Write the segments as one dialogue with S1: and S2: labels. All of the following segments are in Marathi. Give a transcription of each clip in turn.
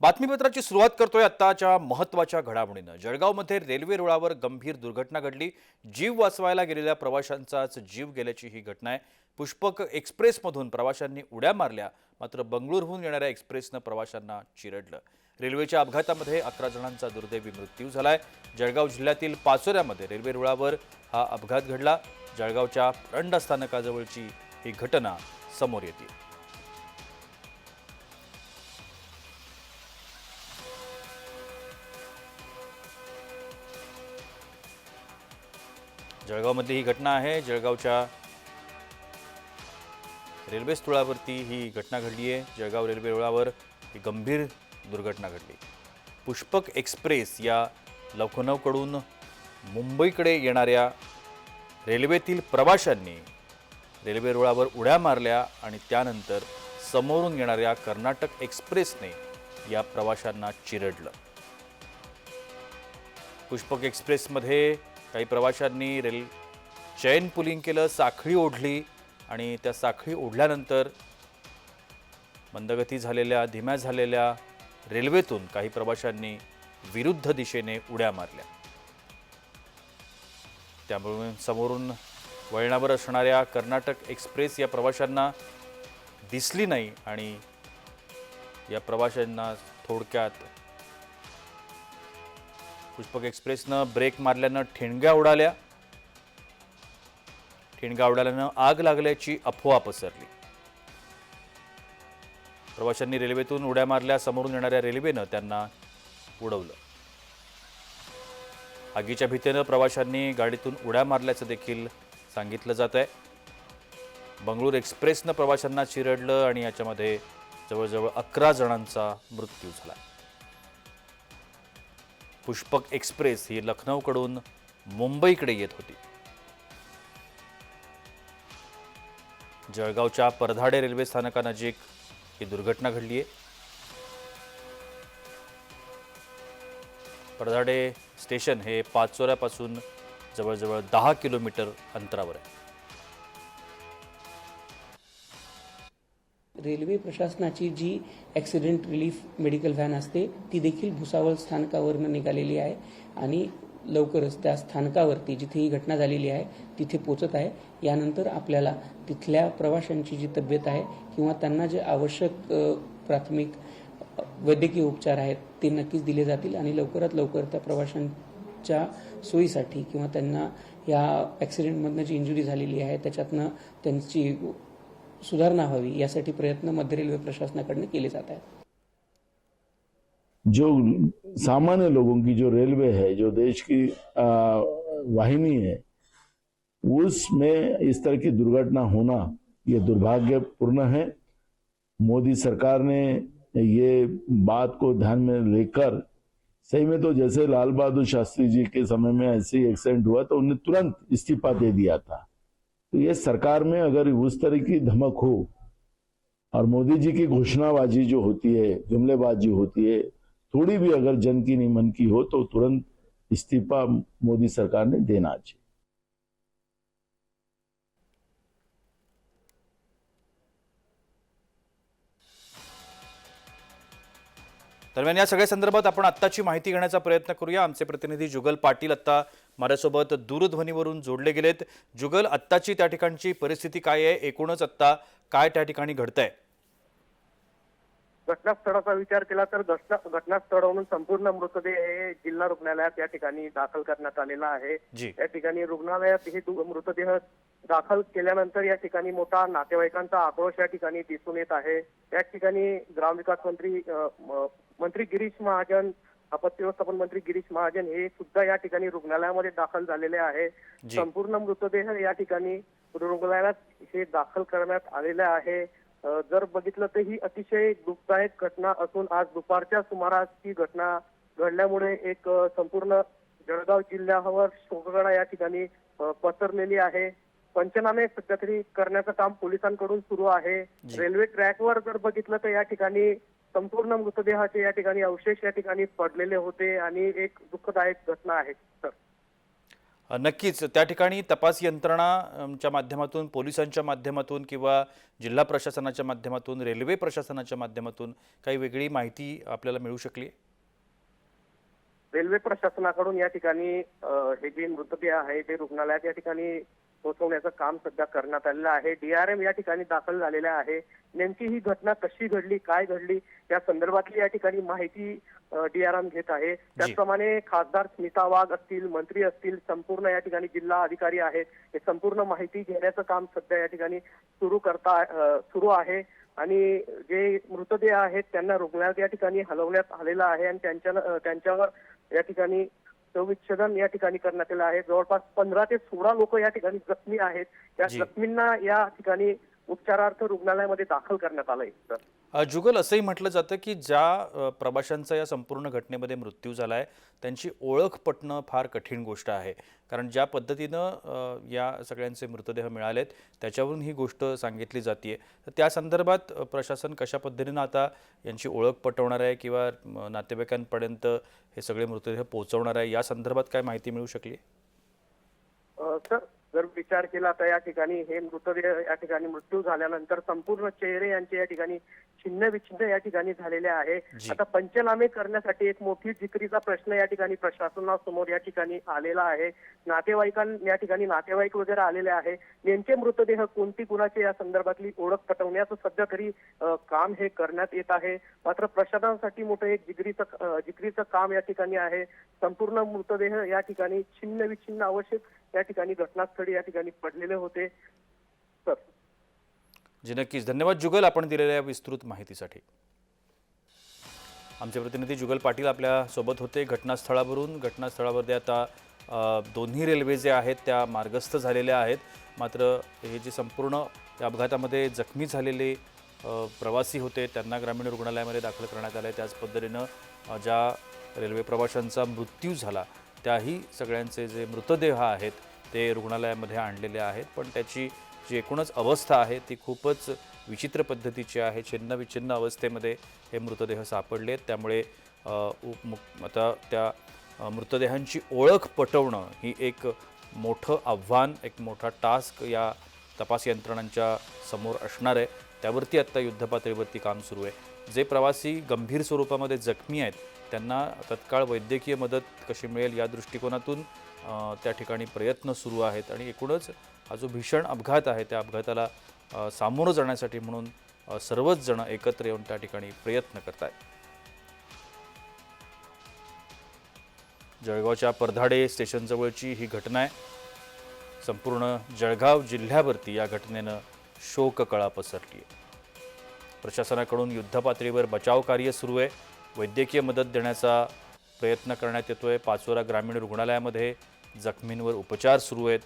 S1: बातमीपत्राची सुरुवात करतोय आत्ताच्या महत्त्वाच्या घडामोडीनं. जळगावमध्ये रेल्वे रुळावर गंभीर दुर्घटना घडली. जीव वाचवायला गेलेल्या प्रवाशांचाच जीव गेल्याची ही घटना आहे. पुष्पक एक्सप्रेसमधून प्रवाशांनी उड्या मारल्या मात्र बंगळुरूहून येणाऱ्या एक्सप्रेसनं प्रवाशांना चिरडलं. रेल्वेच्या अपघातामध्ये अकरा जणांचा दुर्दैवी मृत्यू झालाय. जळगाव जिल्ह्यातील पाचोऱ्यामध्ये रेल्वे रुळावर हा अपघात घडला. जळगावच्या रंडा स्थानकाजवळची ही घटना समोर येते. जळगावमधली ही घटना आहे. जळगावच्या रेल्वे स्थळावरती ही घटना घडली आहे. जळगाव रेल्वे रुळावर ही गंभीर दुर्घटना घडली. पुष्पक एक्सप्रेस या लखनौकडून मुंबईकडे येणाऱ्या रेल्वेतील प्रवाशांनी रेल्वे रुळावर उड्या मारल्या आणि त्यानंतर समोरून येणाऱ्या कर्नाटक एक्सप्रेसने या प्रवाशांना चिरडलं. पुष्पक एक्सप्रेसमध्ये काही प्रवाशांनी रेल चैन पुलिंग केलं साखळी ओढली आणि त्या साखळी ओढल्यानंतर मंदगती झालेल्या धीम्या झालेल्या रेल्वेतून काही प्रवाशांनी विरुद्ध दिशेने उड्या मारल्या. त्यामुळे समोरून वळणावर असणाऱ्या कर्नाटक एक्सप्रेस या प्रवाशांना दिसली नाही आणि या प्रवाशांना थोडक्यात पुष्पक एक्सप्रेसनं ब्रेक मारल्यानं ठिणग्या उडाल्या. ठिणग्या उडाल्यानं आग लागल्याची अफवा पसरली. प्रवाशांनी रेल्वेतून उड्या मारल्या समोरून येणाऱ्या रेल्वेनं त्यांना उडवलं. आगीच्या भीतीनं प्रवाशांनी गाडीतून उड्या मारल्याचं देखील सांगितलं जात आहे बंगळूर एक्सप्रेसनं प्रवाशांना चिरडलं आणि याच्यामध्ये जवळजवळ अकरा जणांचा मृत्यू झाला. पुष्पक एक्सप्रेस ही लखनौकडून मुंबईकडे येत होती. जळगावच्या परधाडे रेल्वे स्थानकानजीक ही दुर्घटना घडली आहे. परधाडे स्टेशन हे पाचोऱ्यापासून जवळजवळ दहा किलोमीटर अंतरावर आहे.
S2: रेल्वे प्रशासनाची जी ॲक्सिडेंट रिलीफ मेडिकल व्हॅन असते ती देखील भुसावळ स्थानकावरनं निघालेली आहे आणि लवकरच त्या स्थानकावरती जिथे ही घटना झालेली आहे तिथे पोचत आहे. यानंतर आपल्याला तिथल्या प्रवाशांची जी तब्येत आहे किंवा त्यांना जे आवश्यक प्राथमिक वैद्यकीय उपचार आहेत ते नक्कीच दिले जातील आणि लवकरात लवकर त्या प्रवाशांच्या सोयीसाठी किंवा त्यांना या ॲक्सिडेंटमधनं जी इंजुरी झालेली आहे त्याच्यातनं त्यांची सुधारणा व्हावी यासाठी प्रयत्न मध्य रेल्वे प्रशासनाकडनं केले जात आहेत.
S3: जो सामान्य लोगों की जो रेलवे है, जो देश की वाहिनी है, उसमें इस तरह की दुर्घटना होना ये दुर्भाग्यपूर्ण है। मोदी सरकार ने ये बात को ध्यान में लेकर, सही में तो जैसे लाल बहादुर शास्त्री जी के समय में ऐसे एक्सीडेंट हुआ तो उन्हें तुरंत इस्तीफा दे दिया था। तो ये सरकार में अगर उस तरह की धमक हो, और मोदी जी की घोषणाबाजी जो होती है, जुमलेबाजी होती है, थोड़ी भी अगर जन की नहीं मन की हो तो तुरंत इस्तीफा मोदी सरकार ने देना चाहिए।
S1: दरम्यान या सगळ्या संदर्भात आपण आत्ताची माहिती घेण्याचा प्रयत्न करूया. आमचे प्रतिनिधी जुगल पाटील आत्ता माझ्यासोबत दूरध्वनीवरून जोडले गेलेत. जुगल आत्ताची त्या ठिकाणची परिस्थिती काय आहे? एकूणच आत्ता काय त्या ठिकाणी घडतंय?
S4: घटनास्थळाचा विचार केला तर घटना घटनास्थळावरून संपूर्ण मृतदेह हे जिल्हा रुग्णालयात या ठिकाणी दाखल करण्यात आलेला आहे. या ठिकाणी रुग्णालयात हे मृतदेह दाखल केल्यानंतर या ठिकाणी मोठा नातेवाईकांचा आक्रोश या ठिकाणी दिसून येत आहे. या ठिकाणी ग्रामविकास मंत्री मंत्री गिरीश महाजन आपत्ती व्यवस्थापन मंत्री गिरीश महाजन हे सुद्धा या ठिकाणी रुग्णालयामध्ये दाखल झालेले आहे. संपूर्ण मृतदेह या ठिकाणी रुग्णालयात हे दाखल करण्यात आलेले आहे. जर बघितलं तर ही अतिशय दुःखदायक घटना असून आज दुपारच्या सुमारास ही घटना घडल्यामुळे एक संपूर्ण जळगाव जिल्ह्यावर शोकगळा या ठिकाणी पसरलेली आहे. पंचनामे सध्या तरी करण्याचं काम पोलिसांकडून सुरू आहे. रेल्वे ट्रॅकवर जर बघितलं तर या ठिकाणी संपूर्ण मृतदेहाचे या ठिकाणी अवशेष या ठिकाणी पडलेले होते आणि एक दुःखदायक घटना आहे
S1: अ, नक्कीच त्या ठिकाणी तपास यंत्रणाच्या माध्यमातून पोलिसांच्या माध्यमातून किंवा जिल्हा प्रशासनाच्या माध्यमातून रेल्वे प्रशासनाच्या माध्यमातून काही वेगळी माहिती आपल्याला मिळू शकली?
S4: रेल्वे प्रशासनाकडून या ठिकाणी हे जे मृतदेह आहे ते रुग्णालयात या ठिकाणी पोहोचवण्याचं काम सध्या करण्यात आलेलं आहे. डीआरएम या ठिकाणी दाखल झालेला आहे. नेमकी ही घटना कशी घडली काय घडली या संदर्भातली या ठिकाणी माहिती डीआरएम घेत आहे. त्याचप्रमाणे खासदार स्मिता वाघ असतील मंत्री असतील संपूर्ण या ठिकाणी जिल्हा अधिकारी आहेत हे संपूर्ण माहिती घेण्याचं काम सध्या या ठिकाणी सुरू करता सुरू आहे. आणि जे मृतदेह आहेत त्यांना रुग्णालयात या ठिकाणी हलवण्यात आलेलं आहे आणि त्यांच्या त्यांच्यावर या ठिकाणी शवविच्छेदन या ठिकाणी करण्यात आलं आहे. जवळपास पंधरा ते सोळा लोक या ठिकाणी जखमी आहेत. त्या. जखमींना या ठिकाणी उपचारार्थ रुग्णालयामध्ये दाखल करण्यात आलंय सर.
S1: जुगल असंही म्हटलं जातं की ज्या प्रवाशांचा या संपूर्ण घटनेमध्ये मृत्यू झाला आहे त्यांची ओळख पटणं फार कठीण गोष्ट आहे. कारण ज्या पद्धतीनं या सगळ्यांचे मृतदेह मिळालेत त्याच्यावरून ही गोष्ट सांगितली जाते तर त्या संदर्भात प्रशासन कशा पद्धतीनं आता यांची ओळख पटवणार आहे किंवा नातेवाईकांपर्यंत हे सगळे मृतदेह पोहोचवणार आहे या संदर्भात काय माहिती मिळू शकली?
S4: सर जर विचार केला तर या ठिकाणी हे मृतदेह या ठिकाणी मृत्यू झाल्यानंतर संपूर्ण चेहरे यांचे या ठिकाणी छिन्न विछिन्न या ठिकाणी झालेले आहे. आता पंचनामे करण्यासाठी एक मोठी जिकरीचा प्रश्न या ठिकाणी प्रशासनासमोर या ठिकाणी आलेला आहे. नातेवाईकां या ठिकाणी नातेवाईक वगैरे आलेले आहे. नेमके मृतदेह कोणती कुणाचे या संदर्भातली ओळख पटवण्याचं सध्या तरी काम हे करण्यात येत आहे. मात्र प्रशासनासाठी मोठं एक जिगरीचं अ, जिगरीचं काम या ठिकाणी आहे. संपूर्ण मृतदेह या ठिकाणी छिन्न विछिन्न अवशेष त्या ठिकाणी घटनास्थळी या ठिकाणी पडलेले होते. सर
S1: जी नक्कीच. धन्यवाद जुगल आपण दिलेल्या विस्तृत माहितीसाठी. आमचे प्रतिनिधी जुगल पाटील आपल्यासोबत होते. घटनास्थळावरून घटनास्थळावरती आता दोन्ही रेल्वे जे आहेत त्या मार्गस्थ झालेल्या आहेत. मात्र हे जे संपूर्ण त्या अपघातामध्ये जखमी झालेले प्रवासी होते त्यांना ग्रामीण रुग्णालयामध्ये दाखल करण्यात आले त्याच पद्धतीनं ज्या रेल्वे प्रवाशांचा मृत्यू झाला त्याही सगळ्यांचे जे मृतदेह आहेत ते रुग्णालयामध्ये आणलेले आहेत. पण त्याची जी एकूणच अवस्था आहे ती खूपच विचित्र पद्धतीची आहे. छिन्नविछिन्न अवस्थेमध्ये हे मृतदेह सापडले आहेत. त्यामुळे आता त्या मृतदेहांची ओळख पटवणं ही एक मोठं आव्हान एक मोठा टास्क या तपास यंत्रणांच्या समोर असणार आहे. त्यावरती आत्ता युद्धपातळीवरती काम सुरू आहे. जे प्रवासी गंभीर स्वरूपामध्ये जखमी आहेत त्यांना तत्काळ वैद्यकीय मदत कशी मिळेल या दृष्टिकोनातून त्या ठिकाणी प्रयत्न सुरू आहेत. आणि एकूणच हा जो भीषण अपघात आहे त्या अपघाताला सामोरं जाण्यासाठी म्हणून सर्वच जण एकत्र येऊन त्या ठिकाणी प्रयत्न करत आहेत जळगावच्या परधाडे स्टेशनजवळची ही घटना आहे संपूर्ण जळगाव जिल्ह्यावरती या घटनेनं शोककळा पसरली आहे प्रशासनाकडून युद्धपातळीवर बचाव कार्य सुरू आहे. वैद्यकीय मदत देण्याचा प्रयत्न करण्यात येतोय. पाचोरा ग्रामीण रुग्णालयामध्ये जखमींवर उपचार सुरू आहेत.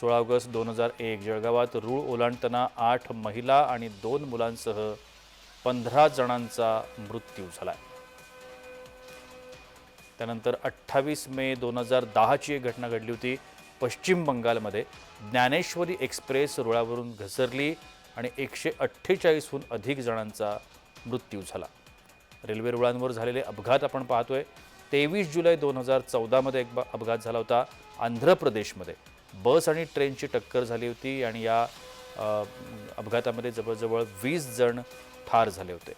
S1: सोळा ऑगस्ट दोन हजार एक जळगावात रूळ ओलांडताना आठ महिला आणि दोन मुलांसह पंधरा जणांचा मृत्यू झाला त्यानंतर अठ्ठावीस मे दोन हजार दहाची एक घटना घडली होती. पश्चिम बंगालमध्ये ज्ञानेश्वरी एक्सप्रेस रुळावरून घसरली. आणि एकशे अठ्ठेचाळीसहून अधिक जणांचा मृत्यू झाला. रेल्वे रुळांवर झालेले अपघात आपण पाहतोय. तेवीस जुलै दोन हजार चौदामध्ये एक अपघात झाला होता आंध्र प्रदेशमध्ये. बस आणि ट्रेनची टक्कर झाली होती आणि या अपघातामध्ये जवळजवळ वीस जण ठार झाले होते.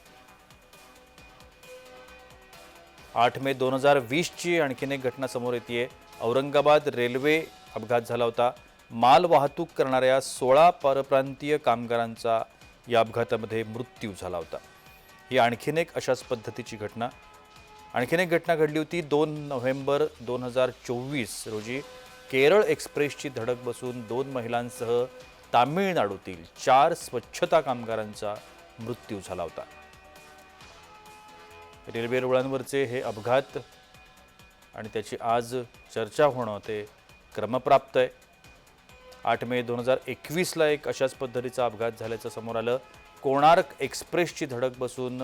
S1: आठ मे दोन हजार वीसची आणखीन एक घटना समोर येते औरंगाबाद रेल्वे अपघात झाला होता. माल वाहतूक करणाऱ्या सोळा परप्रांतीय कामगारांचा या अपघातामध्ये मृत्यू झाला होता. ही आणखीन एक अशाच पद्धतीची घटना. आणखीन एक घटना घडली होती दोन नोव्हेंबर दोन हजार चोवीस रोजी केरळ एक्सप्रेसची धडक बसून दोन महिलांसह तामिळनाडूतील चार स्वच्छता कामगारांचा मृत्यू झाला होता. रेल्वे रुळांवरचे हे अपघात आणि त्याची आज चर्चा होणं ते क्रमप्राप्त आहे. आठ मे दोन हजार एकवीसला एक अशाच पद्धतीचा अपघात झाल्याचं समोर आलं. कोणार्क एक्सप्रेसची धडक बसून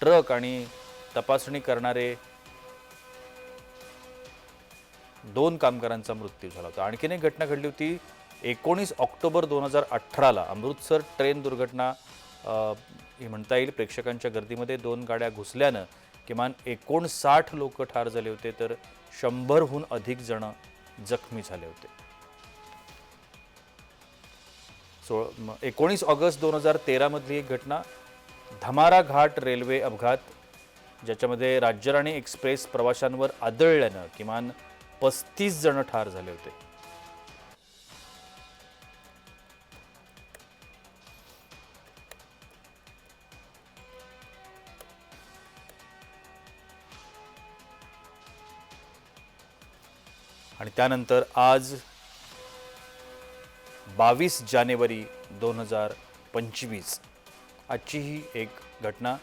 S1: ट्रक आणि तपासणी करणारे दोन कामगारांचा मृत्यू झाला होता. आणखीन एक घटना घडली होती. एकोणीस ऑक्टोबर दोन हजार अठराला अमृतसर ट्रेन दुर्घटना ही म्हणता येईल प्रेक्षकांच्या गर्दीमध्ये दोन गाड्या घुसल्यानं किमान एकोणसाठ लोक ठार झाले होते तर शंभरहून अधिक जण जखमी झाले होते. सोळ म- एकोणीस ऑगस्ट दोन हजार तेरामधली एक घटना धमारा घाट रेल्वे अपघात ज्याच्यामध्ये राज्यराणी एक्सप्रेस प्रवाशांवर आदळल्यानं किमान पस्तीस जण ठार झाले होते. आणि त्यानंतर आज बावीस जानेवारी दोन हजार पंचवीस. आजची ही एक घटना.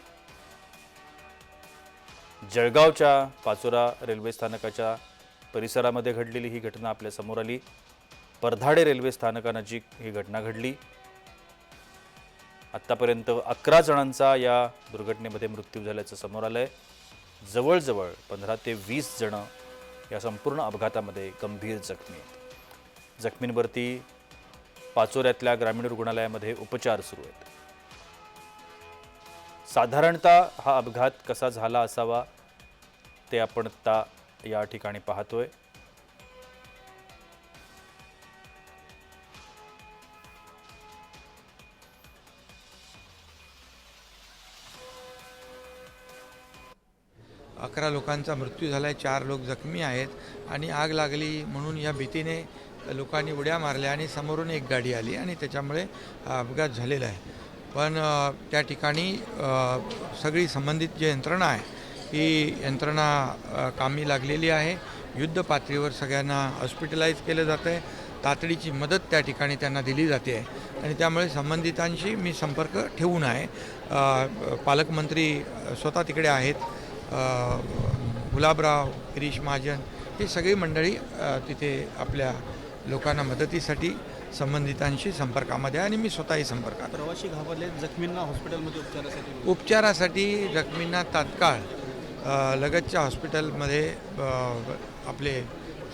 S1: जळगावच्या पाचोरा रेल्वे स्थानकाच्या परिसरामध्ये घडलेली ही घटना आपल्यासमोर आली. परधाडे रेल्वे स्थानकानजीक ही घटना घडली. आत्तापर्यंत अकरा जणांचा या दुर्घटनेमध्ये मृत्यू झाल्याचं समोर आलं आहे जवळजवळ पंधरा ते वीस जणं या संपूर्ण अपघातामध्ये गंभीर जखमी आहेत. जखमींवरती पाचोऱ्यातल्या ग्रामीण रुग्णालयामध्ये उपचार सुरू आहेत. साधारणतः हा अपघात कसा झाला असावा ते आपण आता या ठिकाणी पाहतोय.
S5: अकरा लोकांचा मृत्यू झाला आहे चार लोक जखमी आहेत आणि आग लागली म्हणून या भीतीने लोकांनी उड्या मारल्या आणि समोरून एक गाडी आली आणि त्याच्यामुळे हा अपघात झालेला आहे. पण त्या ठिकाणी सगळी संबंधित जी यंत्रणा आहे ही यंत्रणा कामी लागलेली आहे. युद्ध पातळीवर सगळ्यांना हॉस्पिटलाइज केलं जातं आहे तातडीची मदत त्या ठिकाणी त्यांना दिली जाते. आहे आणि त्यामुळे संबंधितांशी मी संपर्क ठेवून आहे. पालकमंत्री स्वतः तिकडे आहेत. गुलाबराव गिरीश महाजन ही सगळी मंडळी तिथे आपल्या लोकांना मदतीसाठी संबंधितांशी संपर्कामध्ये आणि मी स्वतःही संपर्कात.
S6: प्रवासी घाबरले जखमींना हॉस्पिटलमध्ये उपचारासाठी
S5: उपचारासाठी जखमींना तात्काळ लगतच्या हॉस्पिटलमध्ये आपले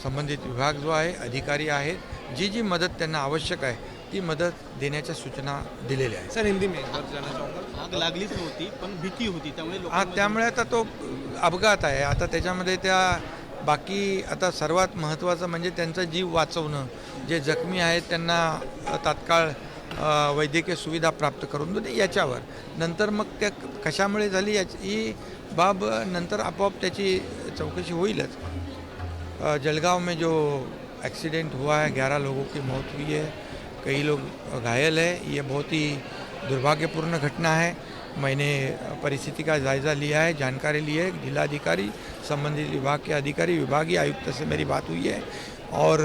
S5: संबंधित विभाग जो आहे अधिकारी आहेत जी जी मदत त्यांना आवश्यक आहे ती मदत देण्याच्या सूचना दिलेल्या आहेत.
S6: सर हिंदी में आग लागलीच नव्हती पण भीती होती त्यामुळे
S5: हा त्यामुळे आता तो अपघात आहे. आता त्याच्यामध्ये त्या बाकी आता सर्वात महत्त्वाचं म्हणजे त्यांचा जीव वाचवणं. जे जखमी आहेत त्यांना तात्काळ वैद्यकीय सुविधा प्राप्त करून देणे याच्यावर. नंतर मग त्या कशामुळे झाली याची ही बाब नंतर आपोआप त्याची चौकशी होईलच. जलगाव में जो एक्सीडेंट हुआ है ग्यारह लोगों की मौत हुई है कई लोग घायल है ये बहुत ही दुर्भाग्यपूर्ण घटना है। मैंने परिस्थिति का जायज़ा लिया है, जानकारी ली है, जिलाधिकारी, संबंधित विभाग के अधिकारी, विभागीय आयुक्त से मेरी बात हुई है और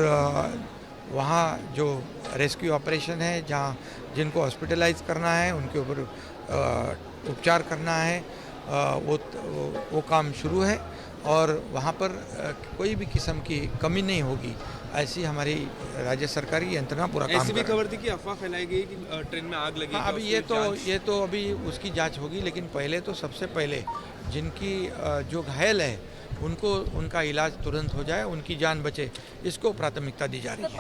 S5: वहाँ जो रेस्क्यू ऑपरेशन है, जहाँ जिनको हॉस्पिटलाइज करना है, उनके ऊपर उपचार करना है वो वो- काम शुरू है और वहाँ पर कोई भी किस्म की कमी नहीं होगी। ऐसी हमारी राज्य सरकार की यंत्रणा पूरा काम
S6: ऐसी भी
S5: कर
S6: खबर थी कि अफवाह फैलाई गई कि ट्रेन में आग लगी
S5: हाँ, अभी ये तो ये तो अभी उसकी जाँच होगी लेकिन पहले तो सबसे पहले जिनकी जो घायल है उनको उनका इलाज तुरंत हो जाए उनकी जान बचे इसको प्राथमिकता दी जा रही है।